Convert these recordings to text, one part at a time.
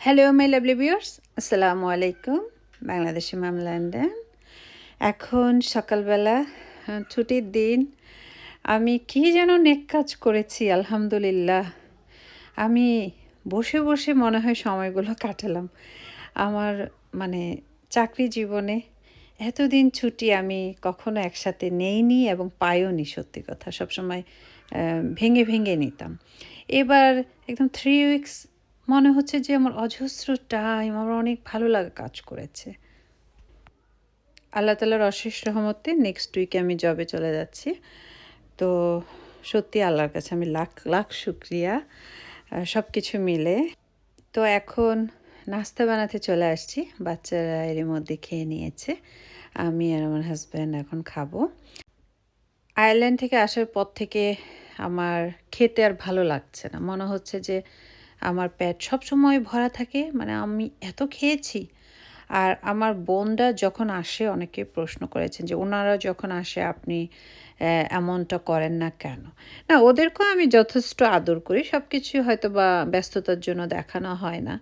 Hello my lovely viewers আসসালামু আলাইকুম বাংলাদেশি মাম London এখন সকালবেলা ছুটির দিন। আমি কি যেন নেক কাজ করেছি, আলহামদুলিল্লাহ। আমি বসে বসে মনে হয় সময়গুলো কাটালাম। আমার মানে চাকরি জীবনে এতদিন ছুটি আমি কখনো একসাথে নেইনি এবং পাইওনি, সত্যি কথা। সবসময় ভেঙে ভেঙে নিতাম। এবার একদম থ্রি উইকস মনে হচ্ছে যে আমার অজস্র টাইম আমার অনেক ভালো লাগা কাজ করেছে। আল্লাহ তালার অশেষ রহমতে নেক্সট উইকে আমি জবে চলে যাচ্ছি। তো সত্যি আল্লাহর কাছে আমি লাখ লাখ শুক্রিয়া সব কিছু মিলে। তো এখন নাস্তা বানাতে চলে আসছি, বাচ্চারা এর মধ্যে খেয়ে নিয়েছে। আমি আর আমার হাজব্যান্ড এখন খাব। আয়ারল্যান্ড থেকে আসার পর থেকে আমার খেতে আর ভালো লাগছে না। মনে হচ্ছে যে আমার পেট সবসময় ভরা থাকে মানে আমি এত খেয়েছি। আর আমার বোনরা যখন আসে, অনেকে প্রশ্ন করেছেন যে, ওনারা যখন আসে, আপনি এমনটা করেন না কেন? না, ওদেরকেও আমি যথেষ্ট আদর করি সব কিছু হয়তো বা ব্যস্ততার জন্য দেখানো হয় না।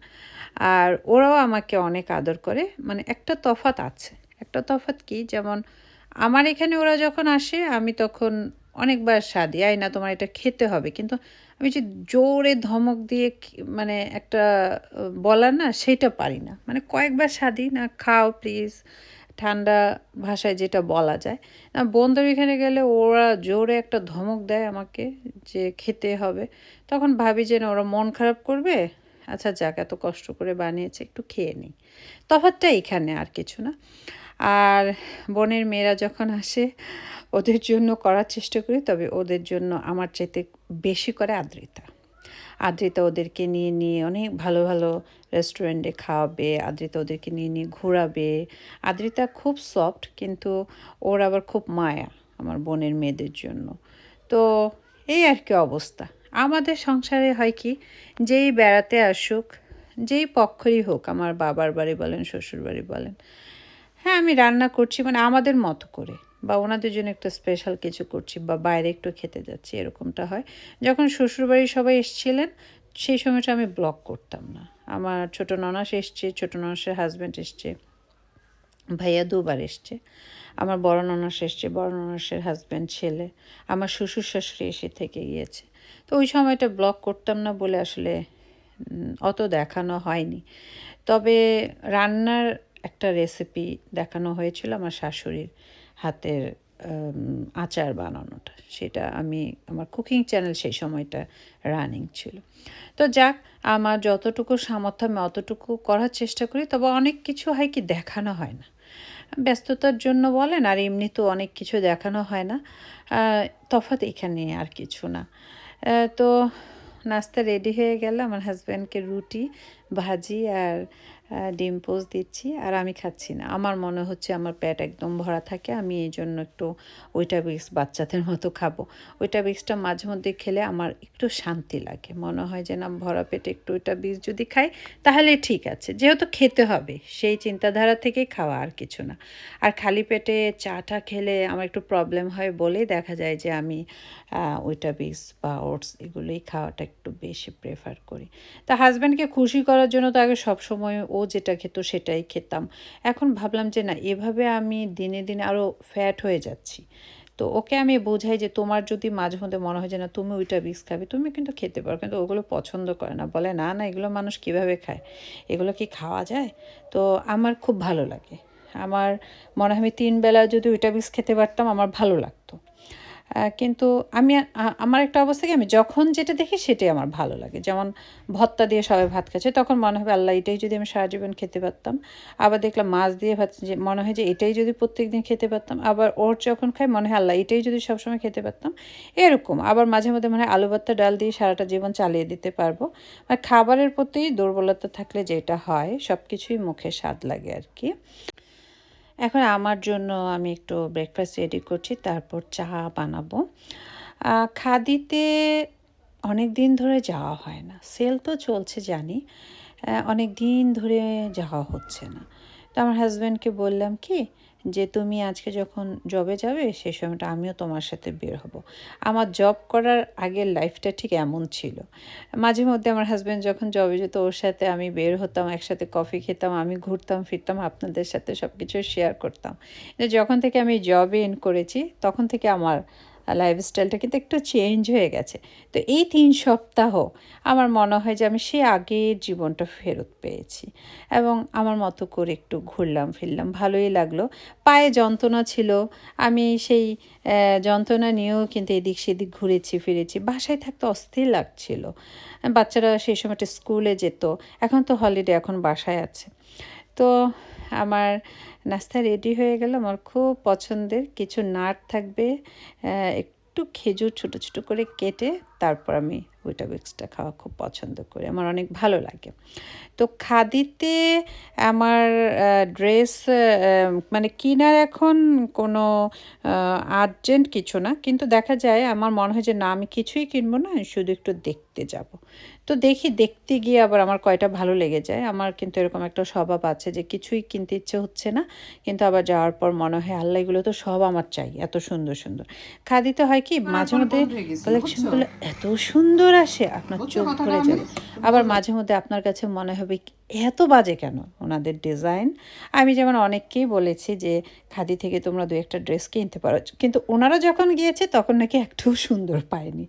আর ওরাও আমাকে অনেক আদর করে মানে একটা তফাত আছে। একটা তফাত কি? যেমন, আমার এখানে ওরা যখন আসে, আমি তখন অনেকবার স্বাদি আয় না, তোমার এটা খেতে হবে। কিন্তু আমি যে জোরে ধমক দিয়ে মানে একটা বলার না, সেটা পারি না। মানে কয়েকবার স্বাদি না, খাও প্লিজ ঠান্ডা ভাষায় যেটা বলা যায়। না, বন্ধুর এখানে গেলে ওরা জোরে একটা ধমক দেয় আমাকে যে খেতে হবে। তখন ভাবি যে না, ওরা মন খারাপ করবে। আচ্ছা যাক, এত কষ্ট করে বানিয়েছে, একটু খেয়ে নিই। তফাৎটা এখানে আর কিছু না। আর বোনের মেয়েরা যখন আসে, ওদের জন্য করার চেষ্টা করি, তবে ওদের জন্য আমার চাইতে বেশি করে আদ্রিতা। আদ্রিতা ওদেরকে নিয়ে নিয়ে অনেক ভালো ভালো রেস্টুরেন্টে খাওয়াবে, আদ্রিতা ওদেরকে নিয়ে নিয়ে ঘোরাবে। আদ্রিতা খুব সফট কিন্তু ওর আবার খুব মায়া আমার বোনের মেয়েদের জন্য। তো এই আর কি অবস্থা। আমাদের সংসারে হয় কি, যেই বেড়াতে আসুক, যেই পক্ষরই হোক, আমার বাবার বাড়ি বলেন শ্বশুর বাড়ি বলেন হ্যাঁ আমি রান্না করছি মানে আমাদের মতো করে বা ওনাদের জন্য একটা স্পেশাল কিছু করছি বা বাইরে একটু খেতে যাচ্ছি, এরকমটা হয়। যখন শ্বশুরবাড়ির সবাই এসেছিলেন, সেই সময়টা আমি ব্লক করতাম না। আমার ছোট ননাস এসছে, ছোট ননাসের হাজব্যান্ড এসছে, ভাইয়া দুবার এসছে। আমার বড় ননাস এসছে, বড় ননাসের হাজব্যান্ড ছেলে, আমার শ্বশুর শাশুড়ি এসে থেকে গিয়েছে। তো ওই সময়টা ব্লক করতাম না বলে আসলে অত দেখানো হয়নি। তবে রান্নার রেসিপি দেখানো হয়েছিল আমার শাশুড়ির হাতের আচার বানানোটা। সেটা আমি, আমার কুকিং চ্যানেল সেই সময়টা রানিং ছিল। তো যাক, আমার যতটুকু সামর্থ্য, আমি অতটুকু করার চেষ্টা করি, তবে অনেক কিছু হয় কি দেখানো হয় না। ব্যস্ততার জন্য বলেন, আর এমনি তো অনেক কিছু দেখানো হয় না। তফাৎ এখানে আর কিছু না। তো নাস্তা রেডি হয়ে গেল, আমার হাজব্যান্ডকে রুটি, ভাজি আর ডিম পোস্ট দিচ্ছি আর আমি খাচ্ছি না। আমার মনে হচ্ছে আমার পেট একদম ভরা থাকে, আমি এই জন্য একটু ওইটা বিক্স বাচ্চাদের মতো খাব। ওইটা বিক্সটা মাঝে মধ্যে খেলে আমার একটু শান্তি লাগে। মনে হয় যে না, ভরা পেটে একটু ওইটা বীজ যদি খাই, তাহলে ঠিক আছে। যেহেতু খেতে হবে, সেই চিন্তাধারা থেকেই খাওয়া আর কিছু না। আর খালি পেটে চাটা খেলে আমার একটু প্রবলেম হয় বলেই দেখা যায় যে আমি ওইটা বিক্স বা ওটস এগুলোই খাওয়াটা একটু বেশি প্রেফার করি। তা হাজব্যান্ডকে খুশি করার জন্য তো আগে সবসময় ও যেটা খেত সেটাই খেতাম। এখন ভাবলাম যে না, এভাবে আমি দিনে দিনে আরও ফ্যাট হয়ে যাচ্ছি। তো ওকে আমি বোঝাই যে তোমার যদি মাঝে মধ্যে মনে হয় যে না, তুমি ওইটা বিষ খাবে, তুমি কিন্তু খেতে পারো। কিন্তু ওগুলো পছন্দ করে না। বলে, না না, এগুলো মানুষ কীভাবে খায়? এগুলো কি খাওয়া যায়? তো আমার খুব ভালো লাগে। আমার মনে হয় আমি তিন বেলা যদি ওইটা বিষ খেতে পারতাম, আমার ভালো লাগতো। কিন্তু আমি আমার একটা অবস্থা কি, আমি যখন যেটা দেখি সেটাই আমার ভালো লাগে। যেমন ভত্তা দিয়ে সবাই ভাত খাচ্ছে, তখন মনে হবে, আল্লাহ, এটাই যদি আমি সারা জীবন খেতে পারতাম। আবার দেখলাম মাছ দিয়ে ভাত মনে হয় যে এটাই যদি প্রত্যেক দিন খেতে পারতাম, আবার ওর যখন খাই, মনে হয়, আল্লাহ, এটাই যদি সবসময় খেতে পারতাম। এরকম। আবার মাঝে মধ্যে মনে হয়, আলু ভর্তা, ডাল দিয়ে সারাটা জীবন চালিয়ে দিতে পারব। মানে খাবারের প্রতি দুর্বলতা থাকলে যেটা হয় সব কিছুই মুখে স্বাদ লাগে আর কি। এখন আমার জন্য আমি একটু ব্রেকফাস্ট রেডি করছি, তারপর চা বানাবো। খাদিতে অনেক দিন ধরে যাওয়া হয় না। সেল তো চলছে জানি অনেক দিন ধরে যাওয়া হচ্ছে না। তো আমার হাজব্যান্ডকে বললাম, কি যে তুমি আজকে যখন জবে যাবে সেই সময়টা আমিও তোমার সাথে বের হব। আমার জব করার আগের লাইফটা ঠিক এমন ছিল। মাঝে মধ্যে আমার হাজব্যান্ড যখন জবে যেত, ওর সাথে আমি বের হতাম, একসাথে কফি খেতাম, আমি ঘুরতাম, ফিরতাম, আপনাদের সাথে সব কিছু শেয়ার করতাম যখন থেকে আমি জবে ইন করেছি, তখন থেকে আমার লাইফস্টাইলটা কিন্তু একটু চেঞ্জ হয়ে গেছে। তো এই তিন সপ্তাহ আমার মনে হয় যে আমি সে আগের জীবনটা ফেরত পেয়েছি এবং আমার মতো করে একটু ঘুরলাম, ফিরলাম, ভালোই লাগল। পায়ে যন্ত্রণা ছিল। আমি সেই যন্ত্রণা নিয়েও কিন্তু এদিক সেদিক ঘুরেছি, ফিরেছি। বাসায় থাকতে অস্থির লাগছিল। বাচ্চারা সেই সময়টা স্কুলে যেত। এখন তো হলিডে এখন বাসায় আছে। তো আমার নাস্তা রেডি হয়ে গেল। আমার খুব পছন্দের কিছু নাট থাকবে একটু খেজুর ছোট ছোট করে কেটে তারপর আমি ওইটা মিক্সটা খাওয়া খুব পছন্দ করি। আমার অনেক ভালো লাগে। তো খাদিতে আমার ড্রেস মানে কিনার এখন কোনো আর্জেন্ট কিছু না। কিন্তু দেখা যায় আমার মনে হয় যে না, আমি কিছুই কিনবো না, শুধু একটু দেখতে যাব। তো দেখি দেখতে গিয়ে আবার আমার কয়টা ভালো লেগে যায়। আমার কিন্তু এরকম একটা স্বভাব আছে যে কিছুই কিনতে ইচ্ছে হচ্ছে না কিন্তু আবার যাওয়ার পর মনে হয় আল্লাহ এগুলো তো সব আমার চাই এত সুন্দর সুন্দর। খাদিতে হয় কি মাঝে মধ্যে কালেকশনগুলো এত সুন্দর আসে আপনার চোখ ভরে যাবে আবার মাঝে মধ্যে আপনার কাছে মনে হবে এত বাজে কেন ওনাদের ডিজাইন? আমি যেমন অনেককেই বলেছি যে খাদি থেকে তোমরা দু একটা ড্রেস কিনতে পারো। কিন্তু ওনারা যখন গিয়েছে তখন নাকি একটু সুন্দর পায়নি।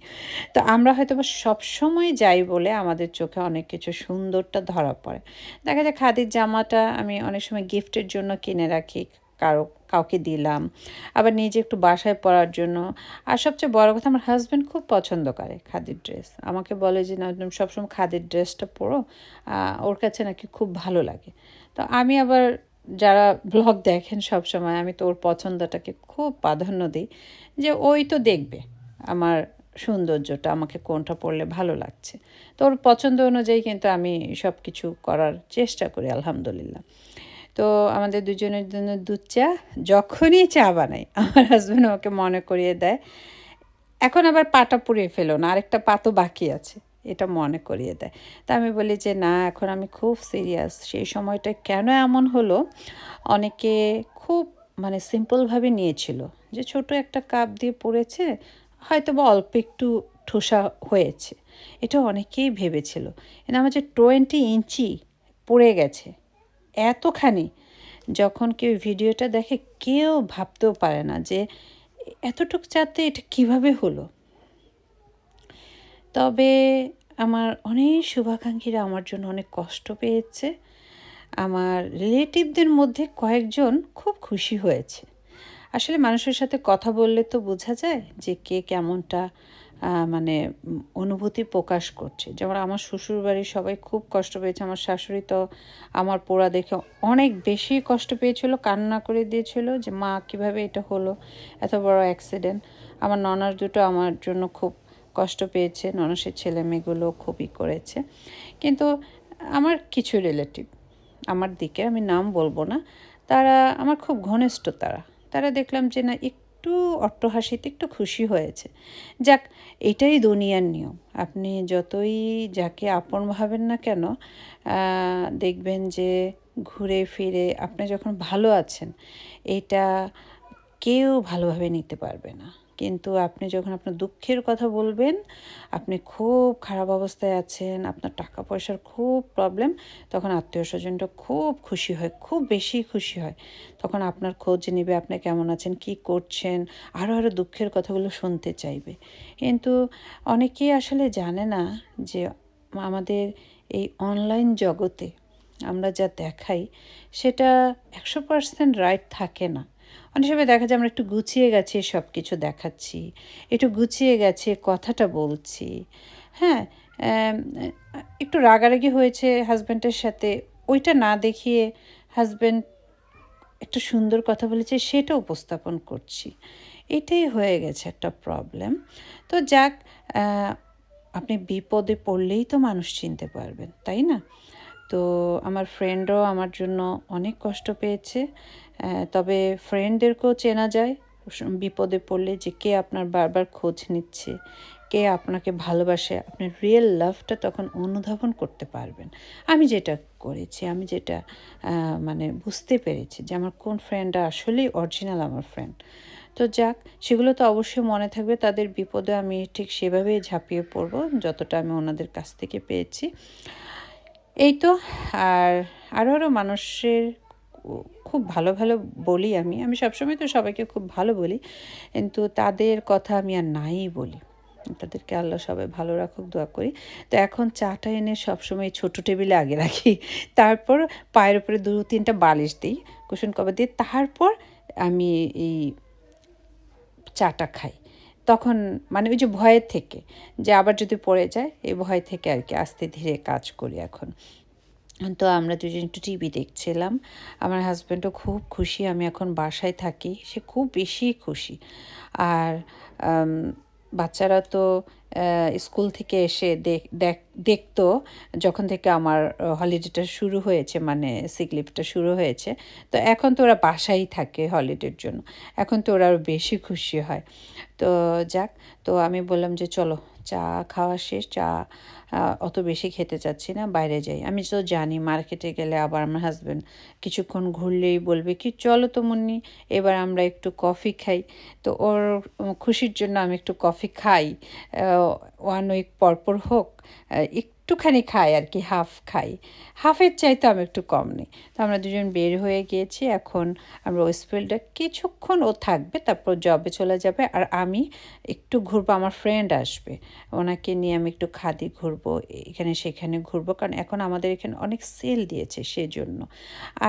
তো আমরা হয়তো বা সবসময় যাই বলে আমাদের চোখে অনেক কিছু সুন্দরটা ধরা পড়ে। দেখা যায় খাদির জামাটা আমি অনেক সময় গিফটের জন্য কিনে রাখি, কারও, কাউকে দিলাম, আবার নিজে একটু বাসায় পরার জন্য। আর সবচেয়ে বড় কথা, আমার হাজব্যান্ড খুব পছন্দ করে খাদির ড্রেস আমাকে বলে যে, না, তুমি সবসময় খাদির ড্রেসটা পরো ওর কাছে নাকি খুব ভালো লাগে। তো আমি আবার যারা ব্লগ দেখেন সব সময় আমি তো ওর পছন্দটাকে খুব প্রাধান্য দিই যে, ওই তো দেখবে, আমার সৌন্দর্যটা আমাকে কোনটা পড়লে ভালো লাগছে। তো ওর পছন্দ অনুযায়ী কিন্তু আমি সব কিছু করার চেষ্টা করি, আলহামদুলিল্লাহ। তো আমাদের দুজনের জন্য দুধ চা, যখনই চা বানাই, আমার হাজব্যান্ড আমাকে মনে করিয়ে দেয়। এখন আবার পাটা পুড়িয়ে ফেলো না, আরেকটা পা তো বাকি আছে, এটা মনে করিয়ে দেয়। তা আমি বলি যে, না, এখন আমি খুব সিরিয়াস সেই সময়টা কেন এমন হলো? অনেকে খুব মানে সিম্পলভাবে নিয়েছিল যে, ছোট একটা কাপ দিয়ে পড়েছে হয়তো বা অল্প একটু ঠোসা হয়েছে। এটা অনেকেই ভেবেছিল। কিন্তু আমার যে টোয়েন্টি ইঞ্চি পড়ে গেছে, এতখানি, যখন কেউ ভিডিওটা দেখে কেউ ভাবতেও পারে না যে এতটুক চাতে এটা কীভাবে হলো। তবে আমার অনেক শুভাকাঙ্ক্ষীরা আমার জন্য অনেক কষ্ট পেয়েছে। আমার রিলেটিভদের মধ্যে কয়েকজন খুব খুশি হয়েছে। আসলে মানুষের সাথে কথা বললে তো বোঝা যায় যে কে কেমনটা মানে অনুভূতি প্রকাশ করছে। যেমন আমার শ্বশুর বাড়ির সবাই খুব কষ্ট পেয়েছে, আমার শাশুড়ি তো আমার পোড়া দেখে অনেক বেশি কষ্ট পেয়েছিল, কান্না করে দিয়েছিল যে, মা, কীভাবে এটা হলো? এত বড় অ্যাক্সিডেন্ট আমার ননার দুটো আমার জন্য খুব কষ্ট পেয়েছে, ননসের ছেলে মেয়েগুলো খুবই করেছে। কিন্তু আমার কিছু রিলেটিভ আমার দিকে আমি নাম বলব না, তারা, আমার খুব ঘনিষ্ঠ তারা। তারা দেখলাম যে না, একটু অট্টহাসিতে একটু খুশি হয়েছে। যাক, এটাই দুনিয়ার নিয়ম। আপনি যতই যাকে আপন ভাবেন না কেন দেখবেন যে ঘুরে ফিরে আপনি যখন ভালো আছেন, এটা কেউ ভালোভাবে নিতে পারবে না। কিন্তু আপনি যখন আপনার দুঃখের কথা বলবেন, আপনি খুব খারাপ অবস্থায় আছেন, আপনার টাকা পয়সার খুব প্রবলেম তখন আত্মীয় স্বজনটা খুব খুশি হয়, খুব বেশি খুশি হয়। তখন আপনার খোঁজ নেবে, আপনি কেমন আছেন, কি করছেন আরও আরও দুঃখের কথাগুলো শুনতে চাইবে। কিন্তু অনেকেই আসলে জানে না যে আমাদের এই অনলাইন জগতে আমরা যা দেখাই, সেটা একশো পার্সেন্ট রাইট থাকে না। অনেক সময় দেখা যায় আমরা একটু গুছিয়ে গেছে সব কিছু দেখাচ্ছি, একটু গুছিয়ে গেছে কথাটা বলছি। হ্যাঁ একটু রাগারাগি হয়েছে হাজব্যান্ডের সাথে, ওইটা না দেখিয়ে হাজব্যান্ড একটা সুন্দর কথা বলেছে, সেটা উপস্থাপন করছি। এটাই হয়ে গেছে একটা প্রবলেম তো যাক আপনি বিপদে পড়লেই তো মানুষ চিনতে পারবেন, তাই না? তো আমার ফ্রেন্ডও আমার জন্য অনেক কষ্ট পেয়েছে তবে ফ্রেন্ডদেরকেও চেনা যায়। বিপদে পড়লে যে কে আপনার বারবার খোঁজ নিচ্ছে, কে আপনাকে ভালোবাসে আপনার রিয়েল লাভটা তখন অনুধাবন করতে পারবেন। আমি যেটা করেছি, আমি যেটা মানে বুঝতে পেরেছি যে আমার কোন ফ্রেন্ডটা আসলেই অরিজিনাল আমার ফ্রেন্ড তো যাক, সেগুলো তো অবশ্যই মনে থাকবে, তাদের বিপদে আমি ঠিক সেভাবেই ঝাঁপিয়ে পড়ব, যতটা আমি ওনাদের কাছ থেকে পেয়েছি। এই তো, আর আরও আরও মানুষের খুব ভালো ভালো বলি আমি। আমি সবসময় তো সবাইকে খুব ভালো বলি, কিন্তু তাদের কথা আমি আর নাই বলি। তাদেরকে আল্লাহ সবাই ভালো রাখুক, দোয়া করি। তো এখন চাটা এনে সবসময় ছোট টেবিলে আগে রাখি। তারপর পায়ের উপরে দু তিনটা বালিশ দিই কুসুন কভার দিয়ে। তারপর আমি এই চাটা খাই। তখন মানে ওই যে ভয়ের থেকে, যে আবার যদি পড়ে যায়, এই ভয় থেকে আর কি আস্তে ধীরে কাজ করি এখন। তো আমরা দুজন একটু টিভি দেখছিলাম। আমার হাজব্যান্ডও খুব খুশি, আমি এখন বাসায় থাকি। সে খুব বেশি খুশি। আর বাচ্চারা তো স্কুল থেকে এসে দেখ- দেখ- দেখতো যখন থেকে আমার হলিডেটা শুরু হয়েছে মানে সিক লিভটা শুরু হয়েছে। তো এখন তো ওরা বাসায় থাকে হলিডের জন্য। এখন তো ওরা আরও বেশি খুশি হয়। তো যাক তো আমি বললাম যে চলো চা খাওয়া শেষ চা অত বেশি খেতে চাচ্ছি না বাইরে যাই। আমি তো জানি মার্কেটে গেলে আবার আমার হাজব্যান্ড কিছুক্ষণ ঘুরলেই বলবে কি চলো তো মুন্নি এবার আমরা একটু কফি খাই। তো ওর খুশির জন্য আমি একটু কফি খাই। ওয়ান উইক পরপর হোক আহ, একটুখানি খাই আর কি হাফ খাই। হাফের চাইতে আমি একটু কম নেই। তো আমরা দুজন বের হয়ে গিয়েছি, এখন আমরা ওয়েস্টফিল্ডে কিছুক্ষণ ও থাকবে, তারপর জবে চলে যাবে। আর আমি একটু ঘুরবো, আমার ফ্রেন্ড আসবে। ওনাকে নিয়ে আমি একটু খাদি ঘুরবো, এখানে সেখানে ঘুরবো, কারণ এখন আমাদের এখানে অনেক সেল দিয়েছে সেজন্য।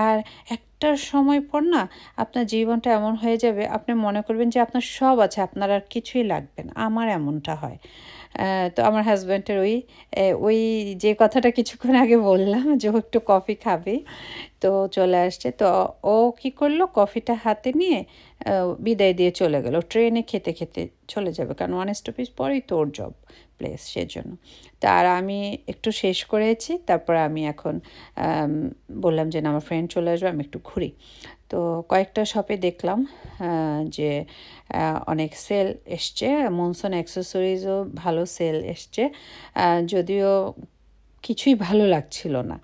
আর একটা সময় পর না, আপনার জীবনটা এমন হয়ে যাবে, আপনি মনে করবেন যে আপনার সব আছে, আপনার আর কিছুই লাগবে না। আমার এমনটা হয়। তো আমার হাজব্যান্ডের ওই ওই যে কথাটা কিছুক্ষণ আগে বললাম যে ও একটু কফি খাবে। তো চলে আসছে। তো ও কি করল? কফিটা হাতে নিয়ে বিদায় দিয়ে চলে গেল। ট্রেনে খেতে খেতে চলে যাবে। কারণ ওয়ান স্টপেজ পরেই তোর জব প্লেস সেজন্য। তার আমি একটু শেষ করেছি। তারপর আমি এখন বললাম যে না, আমার ফ্রেন্ড চলে আসবে, আমি একটু ঘুরি। তো কয়েকটা শপে দেখলাম যে অনেক সেল এসছে। মনসন অ্যাক্সেসরিজও ভালো সেল এসছে। যদিও কিছুই ভালো লাগছিল না।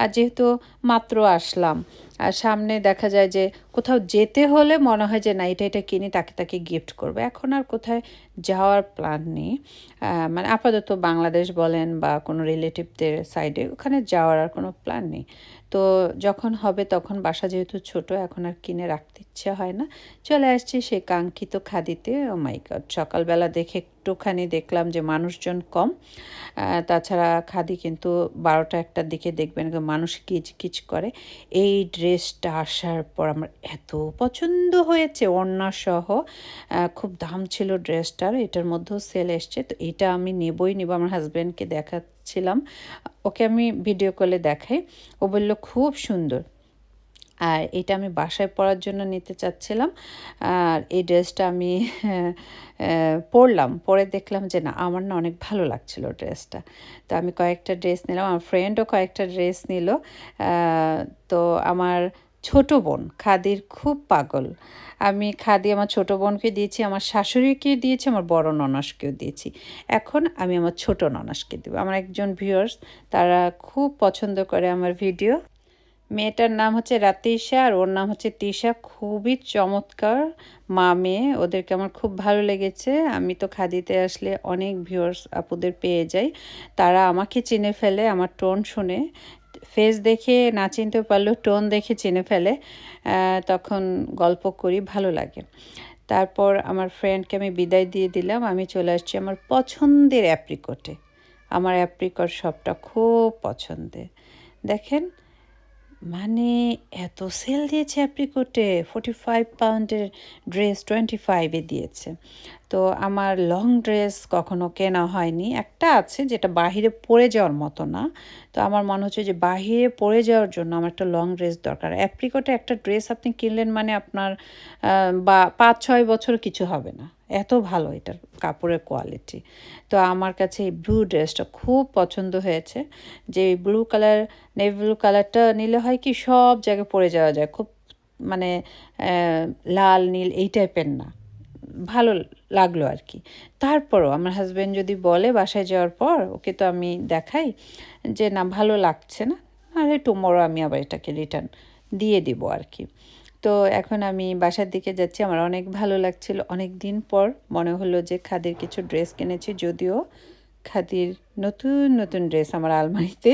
আর যেহেতু মাত্র আসলাম আর সামনে দেখা যায় যে কোথাও যেতে হলে মনে হয় যে না, এটা এটা কিনি, তাকে তাকে গিফট করব। এখন আর কোথায় যাওয়ার প্ল্যান নেই। মানে আপাতত বাংলাদেশ বলেন বা কোনো রিলেটিভদের সাইডে ওখানে যাওয়ার আর কোনো প্ল্যান নেই। তো যখন হবে তখন বাসা যেহেতু ছোট, এখন আর কিনে রাখতে ইচ্ছে হয় না। চলে আসছি সে কাঙ্ক্ষিত খাদিতে। ও মাই গড সকালবেলা দেখে একটুখানি দেখলাম যে মানুষজন কম। তাছাড়া খাদি কিন্তু বারোটা একটার দিকে দেখবেন মানুষ কিচ কিচ করে। এই ড্রেসটা আসার পর আমার এত পছন্দ হয়েছে। সহ খুব দাম ছিল ড্রেসটার, এটার মধ্যেও সেল এসছে। তো এটা আমি নেবই, নেব আমার হাজব্যান্ডকে দেখাচ্ছিলাম। ওকে আমি ভিডিও কলে দেখাই। ও বলল, খুব সুন্দর। আর এটা আমি বাসায় পরার জন্য নিতে চাচ্ছিলাম। আর এই ড্রেসটা আমি পরলাম। পরে দেখলাম যে না, আমার না অনেক ভালো লাগছিল ড্রেসটা। তো আমি কয়েকটা ড্রেস নিলাম, আমার ফ্রেন্ডও কয়েকটা ড্রেস নিল। তো আমার ছোট বোন খাদির খুব পাগল। আমি খাদি আমার ছোট বোনকে দিয়েছি, আমার শাশুড়িকে দিয়েছি, আমার বড় ননাসকেও দিয়েছি। এখন আমি আমার ছোট ননাসকে দেবো। আমার একজন ভিউয়ার্স তারা খুব পছন্দ করে আমার ভিডিও মেয়েটার নাম হচ্ছে রাতিশা আর ওর নাম হচ্ছে তিশা। খুবই চমৎকার মা মেয়ে, ওদেরকে আমার খুব ভালো লেগেছে। আমি তো খাদিতে আসলে অনেক ভিউয়ার্স আপুদের পেয়ে যাই। তারা আমাকে চিনে ফেলে, আমার টোন শুনে। ফেস দেখে না চিনতে পারলেও টোন দেখে চিনে ফেলে। তখন গল্প করি, ভালো লাগে। তারপর আমার ফ্রেন্ডকে আমি বিদায় দিয়ে দিলাম। আমি চলে আসছি আমার পছন্দের অ্যাপ্রিকটে আমার অ্যাপ্রিকট সবটা খুব পছন্দের। দেখেন মানে এত সেল দিয়েছে অ্যাপ্রিকোটে ফোর্টি ফাইভ পাউন্ডের ড্রেস টোয়েন্টি ফাইভে দিয়েছে। তো আমার লং ড্রেস কখনো কেনা হয়নি। একটা আছে যেটা বাহিরে পরে যাওয়ার মতো না। তো আমার মনে হচ্ছে যে বাহিরে পরে যাওয়ার জন্য আমার একটা লং ড্রেস দরকার। অ্যাপ্রিকোটে একটা ড্রেস আপনি কিনলেন মানে আপনার বা পাঁচ ছয় বছর কিছু হবে না। এত ভালো এটার কাপড়ের কোয়ালিটি তো আমার কাছে এই ব্লু ড্রেসটা খুব পছন্দ হয়েছে। যে ব্লু কালার নেভি ব্লু কালারটা নিলে হয় কি সব জায়গায় পরে যাওয়া যায়। খুব মানে লাল, নীল এই টাইপের না। ভালো লাগল আর কি। তারপরও আমার হাজব্যান্ড যদি বলে বাসায় যাওয়ার পর ওকে তো আমি দেখাই যে না ভালো লাগছে না আরে টুমোরো আমি আবার এটাকে রিটার্ন দিয়ে দিব আর কি। তো এখন আমি বাসার দিকে যাচ্ছি। আমার অনেক ভালো লাগছিল। অনেক দিন পর মনে হলো যে খাদির কিছু ড্রেস কিনেছি, যদিও খাদির নতুন নতুন ড্রেস আমার আলমারিতে।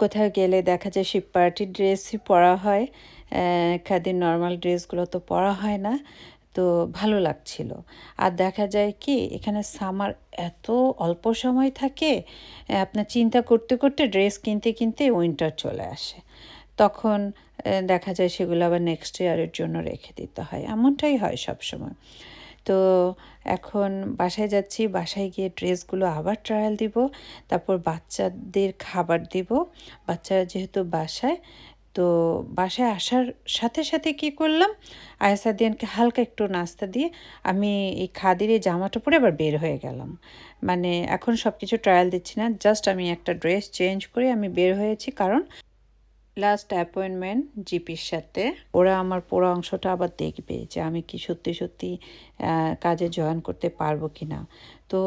কোথাও গেলে দেখা যায় শিব পার্টির ড্রেসই পরা হয়। খাদির নর্মাল ড্রেসগুলো তো পরা হয় না। তো ভালো লাগছিল। আর দেখা যায় কি, এখানে সামার এত অল্প সময় থাকে আপনার চিন্তা করতে করতে ড্রেস কিনতে কিনতে উইন্টার চলে আসে। তখন দেখা যায় সেগুলো আবার নেক্সট ইয়ারের জন্য রেখে দিতে হয়। এমনটাই হয় সব সময় তো এখন বাসায় যাচ্ছি, বাসায় গিয়ে ড্রেসগুলো আবার ট্রায়াল দিব, তারপর বাচ্চাদের খাবার দিব। বাচ্চারা যেহেতু বাসায়, তো বাসায় আসার সাথে সাথে কি করলাম, আয়াসাদিয়ানকে হালকা একটু নাস্তা দিয়ে আমি এই খাদির এই জামাটা পরে আবার বের হয়ে গেলাম। মানে এখন সব কিছু ট্রায়াল দিচ্ছি না জাস্ট আমি একটা ড্রেস চেঞ্জ করে আমি বের হয়েছি। কারণ লাস্ট অ্যাপয়েন্টমেন্ট জিপির সাথে। ওরা আমার পুরো অংশটা আবার দেখবে যে আমি কি সত্যি সত্যি কাজে জয়েন করতে পারব কি না তো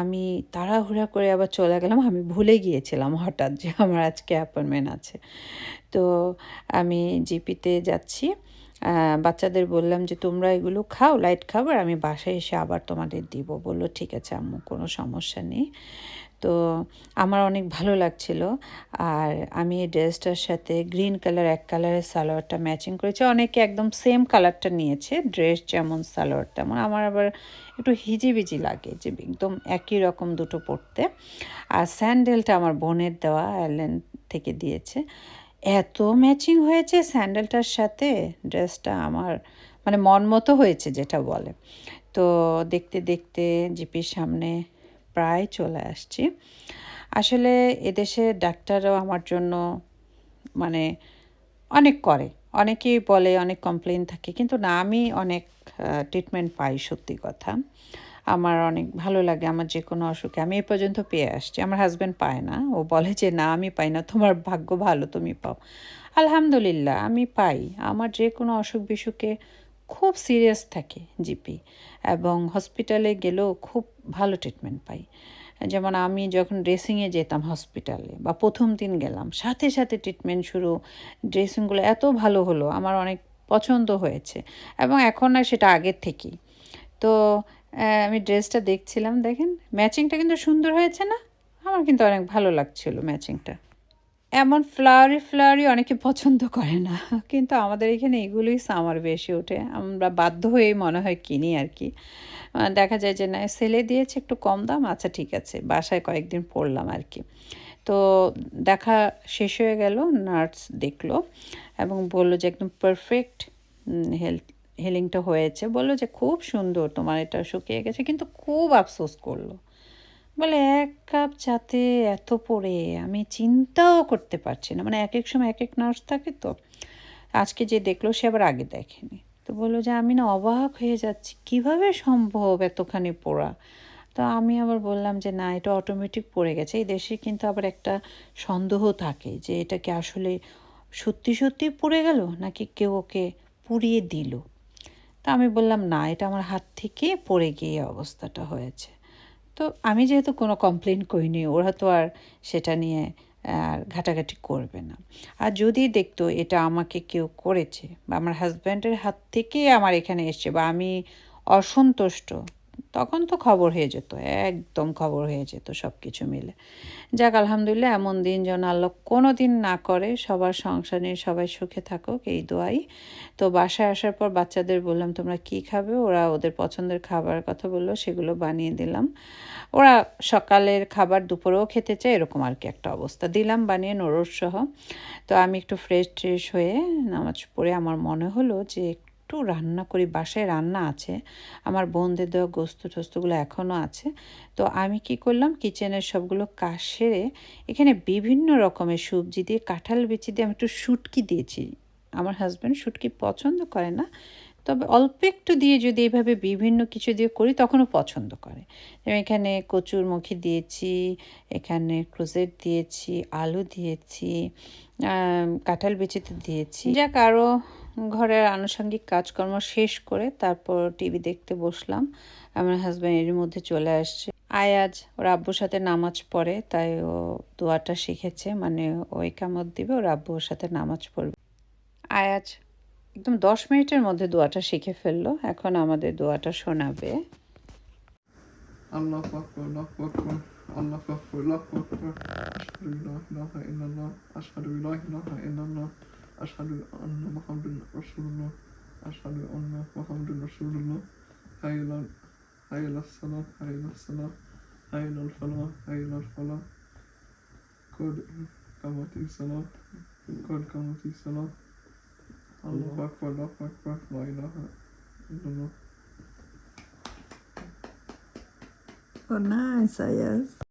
আমি তাড়াহুড়া করে আবার চলে গেলাম। আমি ভুলে গিয়েছিলাম হঠাৎ যে আমার আজকে অ্যাপয়েন্টমেন্ট আছে। তো আমি জিপিতে যাচ্ছি। বাচ্চাদের বললাম যে, তোমরা এগুলো খাও লাইট খাবার আমি বাসায় এসে আবার তোমাদের দিব। বলল, ঠিক আছে আম্মু, কোনো সমস্যা নেই। তো আমার অনেক ভালো লাগছিল। আর আমি এই ড্রেসটার সাথে গ্রিন কালার, এক কালারের সালোয়ারটা ম্যাচিং করেছি। অনেকে একদম সেম কালারটা নিয়েছে, ড্রেস যেমন সালোয়ার তেমন। আমার আবার একটু হিজিবিজি লাগে যে একদম একই রকম দুটো পরতে। আর স্যান্ডেলটা আমার বোনের দেওয়া, অ্যালেন থেকে দিয়েছে। এত ম্যাচিং হয়েছে স্যান্ডেলটার সাথে, ড্রেসটা আমার মানে মন মতো হয়েছে যেটা বলে। তো দেখতে দেখতে জিপির সামনে প্রায় চলে আসছি। আসলে এদেশে ডাক্তাররাও আমার জন্য মানে অনেক করে। অনেকেই বলে, অনেক কমপ্লেন থাকে, কিন্তু না, আমি অনেক ট্রিটমেন্ট পাই, সত্যি কথা। আমার অনেক ভালো লাগে, আমার যে কোনো অসুখে। আমি এ পর্যন্ত পেয়ে আসছি। আমার হাজব্যান্ড পায় না। ও বলে যে, না, আমি পাই না, তোমার ভাগ্য ভালো, তুমি পাও। আলহামদুলিল্লাহ, আমি পাই। আমার যে কোনো অসুখ বিসুখে খুব সিরিয়াস থাকে জিপি এবং হসপিটালে গেলেও খুব ভালো ট্রিটমেন্ট পাই। যেমন আমি যখন ড্রেসিংয়ে যেতাম হসপিটালে বা প্রথম দিন গেলাম, সাথে সাথে ট্রিটমেন্ট শুরু ড্রেসিংগুলো এত ভালো হলো, আমার অনেক পছন্দ হয়েছে এবং এখন আর সেটা আগের থেকেই। তো আমি ড্রেসটা দেখছিলাম, দেখেন ম্যাচিংটা কিন্তু সুন্দর হয়েছে না? আমার কিন্তু অনেক ভালো লাগছিল ম্যাচিংটা এমন ফ্লাওয়ারি ফ্লাওয়ারি অনেকে পছন্দ করে না। কিন্তু আমাদের এখানে এগুলোই সামার বেশি ওঠে। আমরা বাধ্য হয়েই মনে হয় কিনি আর কি। দেখা যায় যে, না সেলে দিয়েছে একটু কম দাম আচ্ছা ঠিক আছে, বাসায় কয়েকদিন পড়লাম আর কি। তো দেখা শেষ হয়ে গেল নার্স দেখল এবং বলল যে, একদম পারফেক্ট হেলথ হিলিংটা হয়েছে। বলল যে, খুব সুন্দর, তোমার এটা শুকিয়ে গেছে। কিন্তু খুব আফসোস করল। বলে, এক কাপ চাতে এত পড়ে, আমি চিন্তাও করতে পারছি না। মানে এক এক সময় এক এক নার্স থাকে তো। আজকে যে দেখল, সে আবার আগে দেখেনি। তো বলল যে, আমি না অবাক হয়ে যাচ্ছি, কীভাবে সম্ভব এতখানি পোড়া? তো আমি আবার বললাম যে, না, এটা অটোমেটিক পড়ে গেছে। এই দেশে কিন্তু আবার একটা সন্দেহ থাকে যে, এটা কি আসলে সত্যি সত্যি পড়ে গেল, নাকি কেউ ওকে পুড়িয়ে দিল? তা আমি বললাম, না, এটা আমার হাত থেকে পড়ে গিয়ে অবস্থাটা হয়েছে। তো আমি যেহেতু কোনো কমপ্লেন করিনি, ওরা তো আর সেটা নিয়ে, আর ঘাটাঘাটি করবে না। আর যদি দেখতো এটা আমাকে কেউ করেছে বা আমার হাজব্যান্ডের হাত থেকে আমার এখানে এসছে বা আমি অসন্তুষ্ট তখন তো খবর হয়ে যেত, একদম খবর হয়ে যেত সব কিছু মিলে। যাক, আলহামদুলিল্লাহ এমন দিন যেন আল্লাহ কোনো দিন না করে, সবার সংসার নিয়ে সবাই সুখে থাকুক, এই দোয়াই। তো বাসায় আসার পর বাচ্চাদের বললাম, তোমরা কি খাবে? ওরা ওদের পছন্দের খাবার কথা বলল, সেগুলো বানিয়ে দিলাম। ওরা সকালের খাবার দুপুরেও খেতে চায়, এরকম আর কি একটা অবস্থা। দিলাম বানিয়ে নরস সহ তো আমি একটু ফ্রেশ ট্রেশ হয়ে নামাজ পড়ে আমার মনে হলো যে একটু রান্না করি, বাসায় রান্না আছে, আমার বোনদের দেওয়া গোস্ত টোস্তগুলো এখনও আছে। তো আমি কি করলাম, কিচেনের সবগুলো কাজ সেরে এখানে বিভিন্ন রকমের সবজি দিয়ে কাঁঠাল বেচি দিয়ে আমি একটু শুটকি দিয়েছি। আমার হাজব্যান্ড শুটকি পছন্দ করে না, তবে অল্প একটু দিয়ে যদি এভাবে বিভিন্ন কিছু দিয়ে করি তখনও পছন্দ করে। যেমন এখানে কচুর মুখি দিয়েছি, এখানে ক্রোজেট দিয়েছি, আলু দিয়েছি কাঁঠাল বেচিতে দিয়েছি। যাক আরও ঘরের আনুষঙ্গিক কাজকর্ম শেষ করে তারপর টিভি দেখতে বসলাম আমার হাজব্যান্ড এর মধ্যে চলে আসছে আয়াজ ওর আব্বুর সাথে নামাজ পড়ে তাই ও দোয়াটা শিখেছে মানে ওই কামত দিবে ওর আব্বুর সাথে নামাজ পড়বে আয়াজ একদম দশ মিনিটের মধ্যে দোয়াটা শিখে ফেললো এখন আমাদের দোয়াটা শোনাবে الله أكبر الله أكبر الله أكبر الله أكبر أشهد أن لا إله إلا الله أشهد أن لا إله إلا الله أشهد أن محمدا رسول الله. أشهد أن محمدا رسول الله. حي على الصلاة؟ على الصلاة؟ الفلاح؟ حي على الفلاح؟ قد قامت الصلاة. قد قامت الصلاة. الله أكبر الله أكبر. لا إله إلا الله. Oh, nice, Ayaz.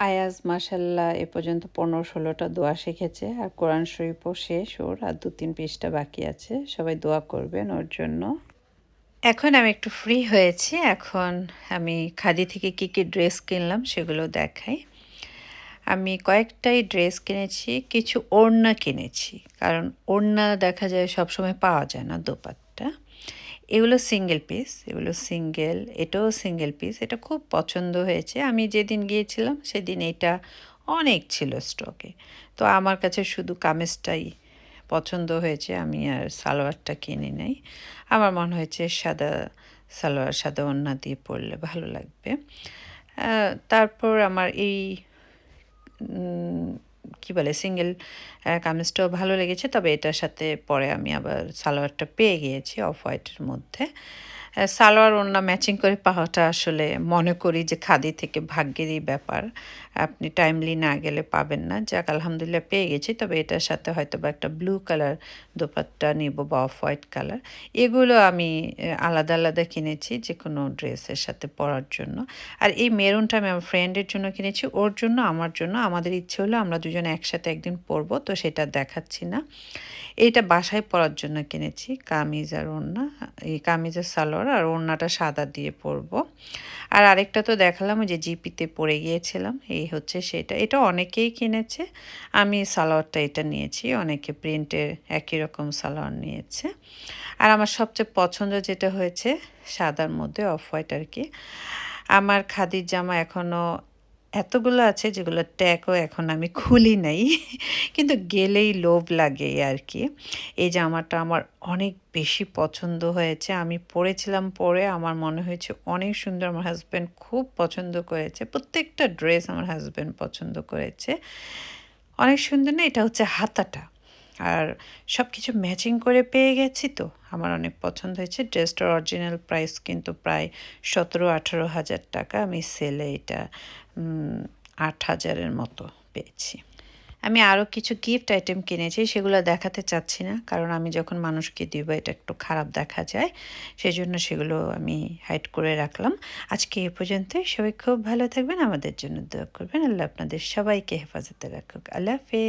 আয়াজ মাসাল্লাহ এ পর্যন্ত পনেরো ষোলোটা দোয়া শিখেছে আর কোরআন শরীফও শেষ, ওর আর দু তিন পৃষ্ঠা বাকি আছে, সবাই দোয়া করবেন ওর জন্য। এখন আমি একটু ফ্রি হয়েছি, এখন আমি খাদি থেকে কী কী ড্রেস কিনলাম সেগুলো দেখাই। আমি কয়েকটাই ড্রেস কিনেছি, কিছু ওড়না কিনেছি, কারণ ওড়না দেখা যায় সবসময় পাওয়া যায় না, দোপাট্টা। এগুলো সিঙ্গেল পিস এগুলো সিঙ্গেল এটাও সিঙ্গেল পিস এটা খুব পছন্দ হয়েছে। আমি যেদিন গিয়েছিলাম, সেদিন এটা অনেক ছিল স্টকে তো আমার কাছে শুধু কামেজটাই পছন্দ হয়েছে, আমি আর সালোয়ারটা কিনে নেই। আমার মনে হয়েছে সাদা সালোয়ার, সাদা ওড়না দিয়ে পরলে ভালো লাগবে। তারপর আমার এই কি বলে সিঙ্গেল কামিজটাও ভালো লেগেছে। তবে এটার সাথে পরে আমি আবার সালোয়ারটা পেয়ে গিয়েছি অফ হোয়াইটের মধ্যে। সালোয়ার ওড়না ম্যাচিং করে পাওয়াটা আসলে মনে করি যে খাদি থেকে ভাগ্যেরই ব্যাপার। আপনি টাইমলি না গেলে পাবেন না। যাক, আলহামদুলিল্লাহ পেয়ে গেছি। তবে এটার সাথে হয়তো বা একটা ব্লু কালার দোপাট্টা নিব বা অফ হোয়াইট কালার এগুলো আমি আলাদা আলাদা কিনেছি যে কোনো ড্রেসের সাথে পরার জন্য। আর এই মেরুনটা আমি আমার ফ্রেন্ডের জন্য কিনেছি। ওর জন্য, আমার জন্য। আমাদের ইচ্ছে হলো আমরা দুজনে একসাথে একদিন পরবো। তো সেটা দেখাচ্ছি না। এইটা বাসায় পরার জন্য কিনেছি। কামিজ আর ওড়না এই কামিজের সালোয়ার আর ওড়নাটা সাদা দিয়ে পরবো। আর আরেকটা তো দেখালাম যে জিপিতে পরে গিয়েছিলাম এই হচ্ছে সেটা। এটা অনেকেই কিনেছে, আমি সালোয়ারটা এটা নিয়েছি, অনেকে প্রিন্টের একই রকম সালোয়ার নিয়েছে। আর আমার সবচেয়ে পছন্দ যেটা হয়েছে, সাদার মধ্যে অফ হোয়াইট আর কি। আমার খাদির জামা এখনও এতগুলো আছে যেগুলো ট্যাগও এখন আমি খুলি নাই। কিন্তু গেলেই লোভ লাগে আর কি। এই জামাটা আমার অনেক বেশি পছন্দ হয়েছে। আমি পরেছিলাম পরে আমার মনে হয়েছে অনেক সুন্দর। আমার হাজব্যান্ড খুব পছন্দ করেছে। প্রত্যেকটা ড্রেস আমার হাজব্যান্ড পছন্দ করেছে। অনেক সুন্দর না? এটা হচ্ছে হাতাটা। আর সব কিছু ম্যাচিং করে পেয়ে গেছি তো। আমার অনেক পছন্দ হয়েছে। ড্রেসটার অরিজিনাল প্রাইস কিন্তু প্রায় সতেরো, আঠারো হাজার টাকা। আমি সেলে এটা আট হাজারের মতো পেয়েছি। আমি আরও কিছু গিফট আইটেম কিনেছি, সেগুলো দেখাতে চাচ্ছি না। কারণ আমি যখন মানুষকে দিব, এটা একটু খারাপ দেখা যায়। সেই জন্য সেগুলো আমি হাইড করে রাখলাম। আজকে এ পর্যন্তই। সবাই খুব ভালো থাকবেন। আমাদের জন্য দোয়া করবেন। আল্লাহ আপনাদের সবাইকে হেফাজতে রাখুক। আল্লাহ হাফেজ।